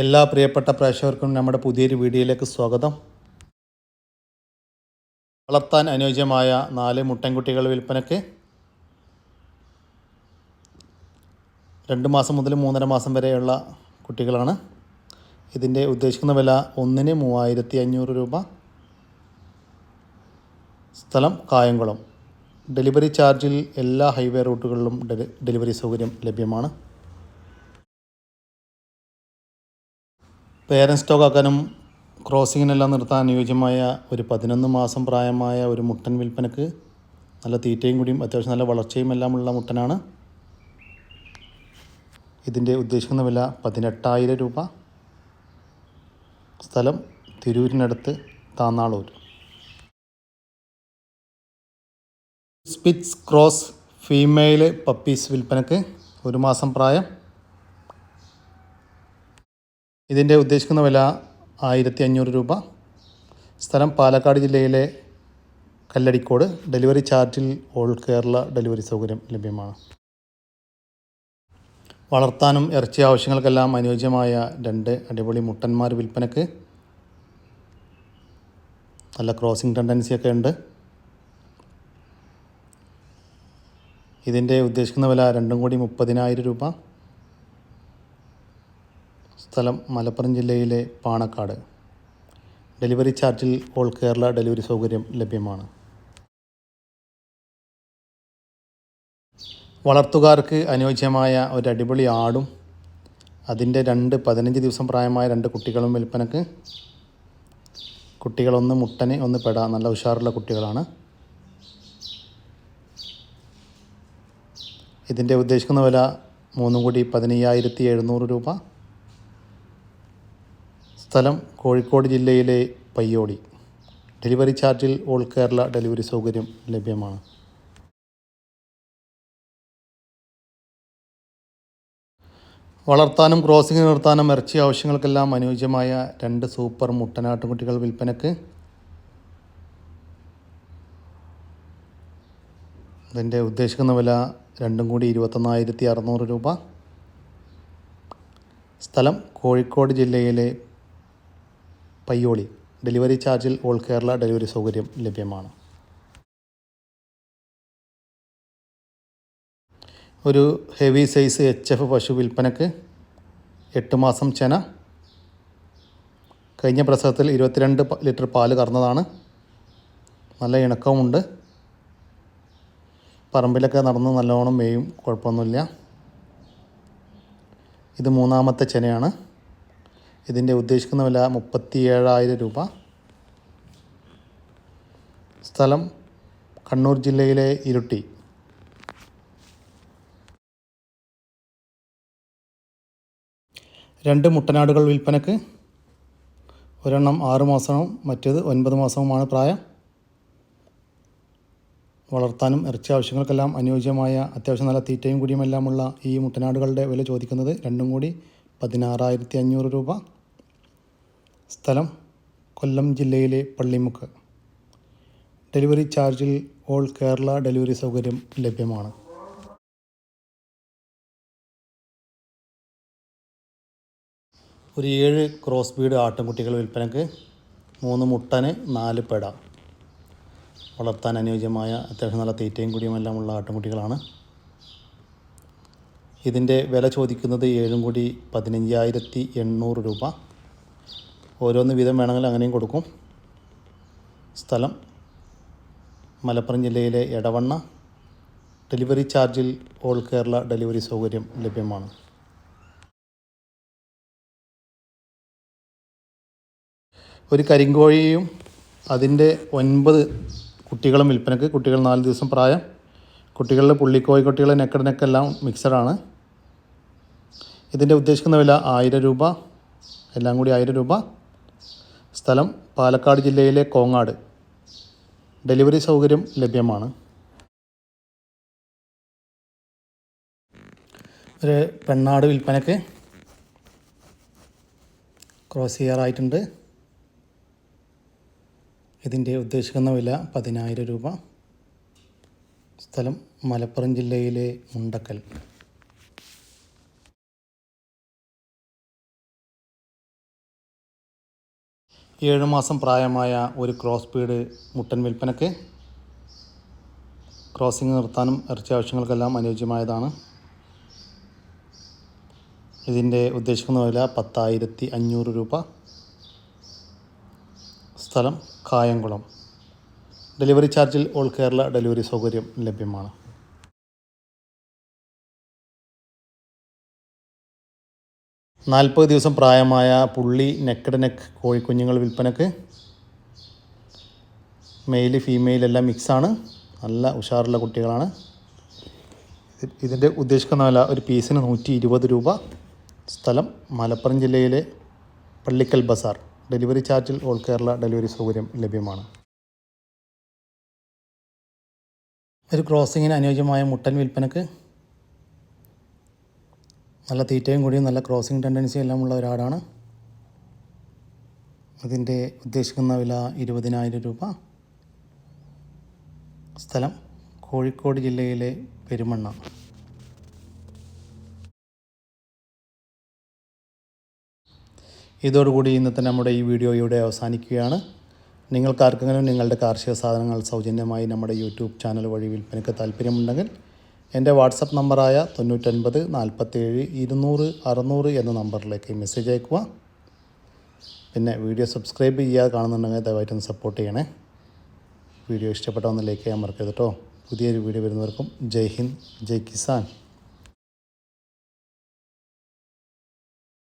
എല്ലാ പ്രിയപ്പെട്ട പ്രേക്ഷകർക്കും നമ്മുടെ പുതിയൊരു വീഡിയോയിലേക്ക് സ്വാഗതം. വളർത്താൻ അനുയോജ്യമായ നാല് മുട്ടൻകുട്ടികൾ വിൽപ്പനയ്ക്ക് രണ്ട് മാസം മുതൽ മൂന്നര മാസം വരെയുള്ള കുട്ടികളാണ്. ഇതിന്റെ ഉദ്ദേശിക്കുന്ന വില ഒന്നിന് മൂവായിരത്തി അഞ്ഞൂറ് രൂപ. സ്ഥലം കായംകുളം. ഡെലിവറി ചാർജിൽ എല്ലാ ഹൈവേ റൂട്ടുകളിലും ഡെലിവറി സൗകര്യം ലഭ്യമാണ്. പേരന്റ് സ്റ്റോക്ക് ആക്കാനും ക്രോസിങ്ങിനെല്ലാം നിർത്താൻ അനുയോജ്യമായ ഒരു പതിനൊന്ന് മാസം പ്രായമായ ഒരു മുട്ടൻ വിൽപ്പനക്ക് നല്ല തീറ്റയും കൂടിയും അത്യാവശ്യം നല്ല വളർച്ചയും എല്ലാമുള്ള മുട്ടനാണ്. ഇതിന്റെ ഉദ്ദേശിക്കുന്ന വില പതിനെട്ടായിരം രൂപ. സ്ഥലം തിരൂരിനടുത്ത് Thannalur. Spitz cross female puppies വിൽപ്പനക്ക് ഒരു മാസം പ്രായം ഇതിന്റെ ഉദ്ദേശിക്കുന്ന വില ആയിരത്തി അഞ്ഞൂറ് രൂപ. സ്ഥലം പാലക്കാട് ജില്ലയിലെ കല്ലടിക്കോട്. ഡെലിവറി ചാർജിൽ ഓൾ കേരള ഡെലിവറി സൗകര്യം ലഭ്യമാണ്. വളർത്താനും ഇറച്ചി ആവശ്യങ്ങൾക്കെല്ലാം അനുയോജ്യമായ രണ്ട് അടിപൊളി മുട്ടന്മാർ വിൽപ്പനക്ക് നല്ല ക്രോസിംഗ് ടെൻഡൻസിയൊക്കെ ഉണ്ട്. ഇതിന്റെ ഉദ്ദേശിക്കുന്ന വില രണ്ടും കൂടി മുപ്പതിനായിരം രൂപ. സ്ഥലം മലപ്പുറം ജില്ലയിലെ പാണക്കാട്. ഡെലിവറി ചാർജിൽ ഓൾ കേരള ഡെലിവറി സൗകര്യം ലഭ്യമാണ്. വളർത്തുകാർക്ക് അനുയോജ്യമായ ഒരു അടിപൊളി ആടും അതിന്റെ രണ്ട് പതിനഞ്ച് ദിവസം പ്രായമായ രണ്ട് കുട്ടികളും വിൽപ്പനക്ക്. കുട്ടികളൊന്ന് മുട്ടന് ഒന്ന് പെട നല്ല ഉഷാറുള്ള കുട്ടികളാണ്. ഇതിന്റെ ഉദ്ദേശിക്കുന്ന വില മൂന്നും കൂടി പതിനയ്യായിരത്തി എഴുന്നൂറ് രൂപ. സ്ഥലം കോഴിക്കോട് ജില്ലയിലെ പയ്യോടി. ഡെലിവറി ചാർജിൽ ഓൾ കേരള ഡെലിവറി സൗകര്യം ലഭ്യമാണ്. വളർത്താനും ക്രോസിംഗ് നിർത്താനും ഇറച്ചി ആവശ്യങ്ങൾക്കെല്ലാം അനുയോജ്യമായ രണ്ട് സൂപ്പർ മുട്ടനാട്ടുകുട്ടികൾ വിൽപ്പനക്ക്. ഇതിന്റെ ഉദ്ദേശിക്കുന്ന വില രണ്ടും കൂടി ഇരുപത്തൊന്നായിരത്തി അറുന്നൂറ് രൂപ. സ്ഥലം കോഴിക്കോട് ജില്ലയിലെ പയ്യോളി. ഡെലിവറി ചാർജിൽ ഓൾ കേരള ഡെലിവറി സൗകര്യം ലഭ്യമാണ്. ഒരു ഹെവി സൈസ് എച്ച് എഫ് പശു വിൽപ്പനക്ക് എട്ട് മാസം ചെന. കഴിഞ്ഞ പ്രസവത്തിൽ ഇരുപത്തിരണ്ട് ലിറ്റർ പാൽ കറന്നതാണ്. നല്ല ഇണക്കമുണ്ട് പറമ്പിലൊക്കെ നടന്ന് നല്ലോണം മേയും കുഴപ്പമൊന്നുമില്ല. ഇത് മൂന്നാമത്തെ ചെനയാണ്. ഇതിന്റെ ഉദ്ദേശിക്കുന്ന വില മുപ്പത്തി ഏഴായിരം രൂപ. സ്ഥലം കണ്ണൂർ ജില്ലയിലെ ഇരുട്ടി. രണ്ട് മുട്ടനാടുകൾ വിൽപ്പനക്ക് ഒരെണ്ണം ആറ് മാസവും മറ്റേത് ഒൻപത് മാസവുമാണ് പ്രായം. വളർത്താനും ഇറച്ചി ആവശ്യങ്ങൾക്കെല്ലാം അനുയോജ്യമായ അത്യാവശ്യം നല്ല തീറ്റയും കൂടിയുമെല്ലാമുള്ള ഈ മുട്ടനാടുകളുടെ വില ചോദിക്കുന്നത് രണ്ടും കൂടി പതിനാറായിരത്തി അഞ്ഞൂറ് രൂപ. സ്ഥലം കൊല്ലം ജില്ലയിലെ പള്ളിമുക്ക്. ഡെലിവറി ചാർജിൽ ഓൾ കേരള ഡെലിവറി സൗകര്യം ലഭ്യമാണ്. ഒരു ഏഴ് ക്രോസ് ബീഡ് ആട്ടുംകുട്ടികൾ വിൽപ്പനക്ക് മൂന്ന് മുട്ടന് നാല് പെട. വളർത്താൻ അനുയോജ്യമായ അത്യാവശ്യം നല്ല തീറ്റയും കൂടിയുമെല്ലാമുള്ള ആട്ടുംകുട്ടികളാണ്. ഇതിന്റെ വില ചോദിക്കുന്നത് ഏഴും കൂടി പതിനഞ്ചായിരത്തി എണ്ണൂറ് രൂപ. ഓരോന്ന് വീതം വേണമെങ്കിൽ അങ്ങനെയും കൊടുക്കും. സ്ഥലം മലപ്പുറം ജില്ലയിലെ എടവണ്ണ. ഡെലിവറി ചാർജിൽ ഓൾ കേരള ഡെലിവറി സൗകര്യം ലഭ്യമാണ്. ഒരു കരിങ്കോഴിയും അതിന്റെ ഒൻപത് കുട്ടികളും വിൽപ്പനക്ക്. കുട്ടികൾ നാല് ദിവസം പ്രായം. കുട്ടികളുടെ പുള്ളിക്കോഴി കുട്ടികൾ നെക്കടനെക്കെല്ലാം മിക്സഡാണ്. ഇതിന്റെ ഉദ്ദേശിക്കുന്ന വില ആയിരം രൂപ. എല്ലാം കൂടി ആയിരം രൂപ. സ്ഥലം പാലക്കാട് ജില്ലയിലെ കോങ്ങാട്. ഡെലിവറി സൗകര്യം ലഭ്യമാണ്. ഒരു പെണ്ണാട് വിൽപ്പനക്ക് ക്രോസ് ചെയ്യാറായിട്ടുണ്ട്. ഇതിന്റെ ഉദ്ദേശിക്കുന്ന വില പതിനായിരം രൂപ. സ്ഥലം മലപ്പുറം ജില്ലയിലെ മുണ്ടക്കൽ. ഏഴ് മാസം പ്രായമായ ഒരു ക്രോസ് പീഡ് മുട്ടൻ വിൽപ്പനക്ക് ക്രോസിംഗ് നിർത്താനും ഇറച്ചി ആവശ്യങ്ങൾക്കെല്ലാം അനുയോജ്യമായതാണ്. ഇതിന്റെ ഉദ്ദേശിക്കുന്ന വില പത്തായിരത്തി അഞ്ഞൂറ് രൂപ. സ്ഥലം കായംകുളം. ഡെലിവറി ചാർജിൽ ഓൾ കേരള ഡെലിവറി സൗകര്യം ലഭ്യമാണ്. നാൽപ്പത് ദിവസം പ്രായമായ പുള്ളി നെക്കഡ് നെക്ക് കോഴിക്കുഞ്ഞുങ്ങൾ വിൽപ്പനക്ക് മെയിൽ ഫീമെയിൽ എല്ലാം മിക്സാണ് നല്ല ഉഷാറുള്ള കുട്ടികളാണ്. ഇത് ഇതിന്റെ ഉദ്ദേശിക്കുന്ന വില ഒരു പീസിന് നൂറ്റി ഇരുപത് രൂപ. സ്ഥലം മലപ്പുറം ജില്ലയിലെ പള്ളിക്കൽ ബസാർ. ഡെലിവറി ചാർജിൽ ഓൾ കേരള ഡെലിവറി സൗകര്യം ലഭ്യമാണ്. ഒരു ക്രോസിങ്ങിന് അനുയോജ്യമായ മുട്ടൻ വിൽപ്പനക്ക് നല്ല തീറ്റയും കൂടിയും നല്ല ക്രോസിംഗ് ടെൻഡൻസി എല്ലാം ഉള്ള ഒരാടാണ് അതിന്റെ ഉദ്ദേശിക്കുന്ന വില ഇരുപതിനായിരം രൂപ. സ്ഥലം കോഴിക്കോട് ജില്ലയിലെ പെരുമണ്ണ. ഇതോടുകൂടി ഇന്നത്തെ നമ്മുടെ ഈ വീഡിയോ ഇവിടെ അവസാനിക്കുകയാണ്. നിങ്ങൾക്കാർക്കെങ്കിലും നിങ്ങളുടെ കാർഷിക സാധനങ്ങൾ സൗജന്യമായി നമ്മുടെ യൂട്യൂബ് ചാനൽ വഴി വിൽപ്പനയ്ക്ക് താല്പര്യമുണ്ടെങ്കിൽ എന്റെ വാട്സപ്പ് നമ്പറായ തൊണ്ണൂറ്റൊൻപത് നാൽപ്പത്തേഴ് ഇരുന്നൂറ് അറുന്നൂറ് എന്ന നമ്പറിലേക്ക് മെസ്സേജ് അയക്കുക പിന്നെ വീഡിയോ സബ്സ്ക്രൈബ് ചെയ്യാതെ കാണുന്നുണ്ടെങ്കിൽ ദയവായിട്ടൊന്ന് സപ്പോർട്ട് ചെയ്യണേ. വീഡിയോ ഇഷ്ടപ്പെട്ട ഒന്ന് ലൈക്ക് ചെയ്യാൻ മറക്കരുത് കേട്ടോ പുതിയൊരു വീഡിയോ വരുന്നവർക്കും ജയ് ഹിന്ദ് ജയ് കിസാൻ.